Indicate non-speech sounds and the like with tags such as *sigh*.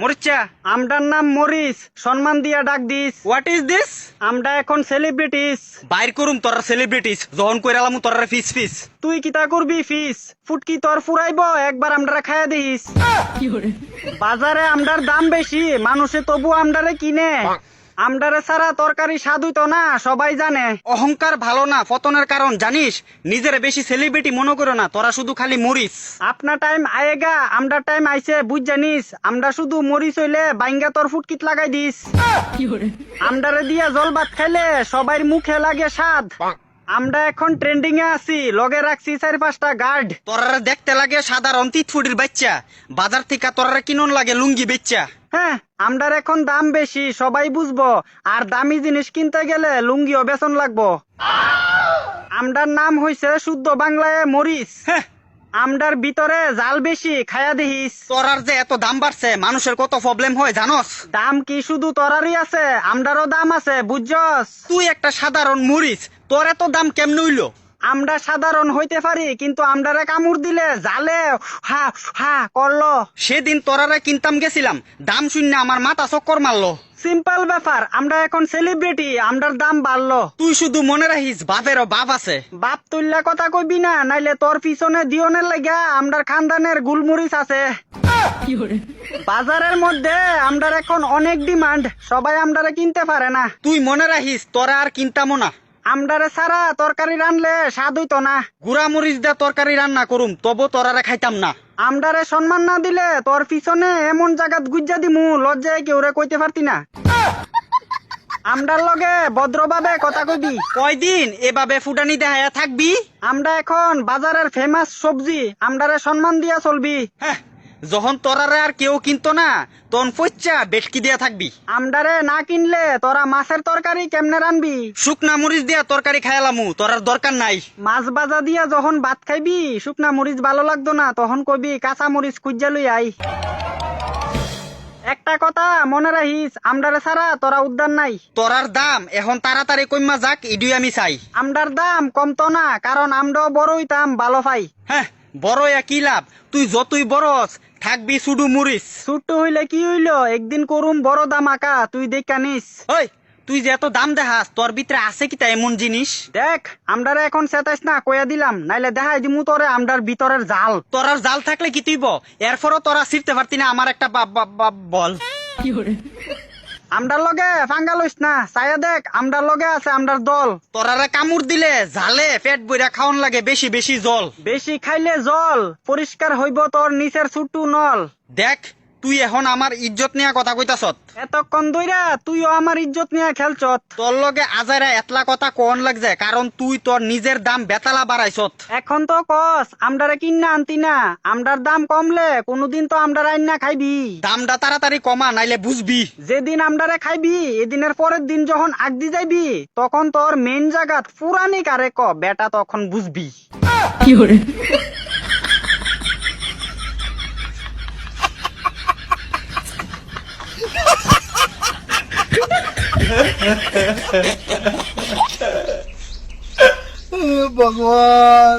মরিচা আমডার নাম মরিস সম্মান দিয়া ডাক দিস। হোয়াট ইজ দিস আমডা এখন সেলিব্রিটিস বাইর করুম তোরা সেলিব্রিটিস যখন কইরালাম তোরা ফিস ফিস। তুই কিতা করবি ফিস? ফুটকি তোর ফুরাইব একবার আমরা খাইয়া দিস বাজারে আমডার দাম বেশি মানুষে তবু আমডারে কিনে। আমডারে ছাড়া তরকারি স্বাদ হইতো না সবাই জানে। অহংকার ভালো না পতনের কারণ জানিস? নিজের বেশি সেলিব্রিটি মনে করো না তোরা শুধু খালি মরিস। আপনার টাইম আয়েগা আমডার টাইম আইছে বুঝ জানিস? আমরা শুধু মরিচ হইলে বাইঙ্গা তোর ফুটকিত লাগাই দিস। আমডারে দিয়া জল ভাত খাইলে সবাই মুখে লাগে স্বাদ। আমরা এখন ট্রেন্ডিং এ আছি লগে রাখছি চার পাঁচটা গার্ড তোরা দেখতে লাগে সাধারণ তিত ফুটির বাচ্চা। বাজার থেকে তোরা কিনন লাগে লুঙ্গি বেচ্চা। হ্যাঁ আমডার এখন দাম বেশি সবাই বুঝব। আর দামি জিনিস কিনতে গেলে লুঙ্গিও বেতন লাগবো। আমডার নাম হইছে শুদ্ধ বাংলায় মরিচ। হ্যাঁ। আমডার ভিতরে জাল বেশি খায়া দেহিস। তোরার যে এত দাম বাড়ছে মানুষের কত প্রবলেম হয় জানোস? দাম কি শুধু তরারই আছে? আমডারও দাম আছে বুঝছস? তুই একটা সাধারণ মরিচ তোর এত দাম কেমন হইল? আমরা সাধারণ হইতে পারি কিন্তু আমডারে কামড় দিলে জালে হা হা করল। সেদিন তোরারে কিনতাম গেছিলাম দাম শূন্য আমার মাথা চক্কর মারলো। সিম্পল ব্যাপার আমরা এখন সেলিব্রিটি আমডার দাম বাড়লো। তুই শুধু মনে রাখিস বাপেরও বাপ আছে। বাপ তুল্লা কথা কইবি না নাইলে তোর পিছনে দিওনের লাগা আমরার খানদানের গুলমরিচ আছে। বাজারের মধ্যে আমরার এখন অনেক ডিমান্ড সবাই আমরারে কিনতে পারে না। তুই মনে রাখিস তোরা আর কিনতামও না। আমরারে ছাড়া তরকারি রানলে স্বাদ হইতো না। গুড়া মরিচ দিয়ে তরকারি রান্না করুম তবু তোরারে খাইতাম না। আমরারে সম্মান না দিলে তোর পিছনে এমন জায়গাত গুজ্জা দিমু লজ্জায় কেউরে কইতে পারতি না? আমরার লগে ভদ্রভাবে কথা কইবি। কয়দিন এভাবে ফুটানি দেখায়া থাকবি? আমরা এখন বাজারের ফেমাস সবজি আমরারে সম্মান দিয়া চলবি। হ্যাঁ যখন তোরারে আর কেউ কিনতো না তখন পচ্চা বেটকি দিয়া থাকবি। আমডারে না কিনলে তোরা মাছের তরকারি কেমনে রানবি? শুকনা মরিচ দিয়া তরকারি খাইলামু তোরার দরকার নাই। মাছ বাজা দিয়া যখন ভাত খাইবি শুকনা মরিচ ভালো লাগতো না তখন কবি কাঁচা মরিচ কুজ্জা লই আই। একটা কথা মনে রাখিস আমডারে ছাড়া তোরা উদ্যান নাই। তোরার দাম এখন তাড়াতাড়ি কইমা যাক ইডুই আমি চাই। আমডার দাম কমতো না কারণ আমরাও বড় হইতাম ভালো পাই। হ্যাঁ বড় কি লাভ। তুই যতই বড়স থাকবি শুধু মুরিস ছোট্ট হইলে কি হইল? একদিন করুম বড় দাম আঁকা তুই দেখা নিস। ওই তুই যে এত দাম দেখাস তোর ভিতরে আছে কি তা এমন জিনিস? দেখ আমডারে এখন সেতাইস না কয়া দিলাম নাইলে দেখাই দিমু তোরে আমডার ভিতরের জাল। তোরার জাল থাকলে কি তুইব? এরপরও তোরা ছিড়তে পারতি না আমার একটা বাপ বাপ বাপ বল। আমডার লগে ফাঙ্গা লইস না। চাইয়া দেখ আমডার লগে আছে আমডার দল। তোরারে কামড় দিলে জালে পেট বইরা খাওন লাগে বেশি বেশি জল। বেশি খাইলে জল পরিষ্কার হইব তোর নিচের ছুটু নল। দেখ তুই এখন আমার ইজ্জত নিয়ে কথা কইতাছত। এতক্ষণ দইরা তুইও আমার ইজ্জত নিয়ে খেলছত। তোর লগে আজারা এতলা কথা কোন লাগছে? কারণ তুই তোর নিজের দাম বেতালা বাড়াইছত। এখন তো কস আমডারে কিন্না আনতি না। আমডার দাম কমলে কোনোদিন তো আমডার আইন না খাইবি। দামটা তাড়াতাড়ি কমা নাইলে বুঝবি। যেদিন আমডারে খাইবি এদিনের পরের দিন যখন আগদি যাইবি তখন তোর মেন জায়গাত পুরানি কারে ক বেটা তখন বুঝবি। *laughs* ভগবান।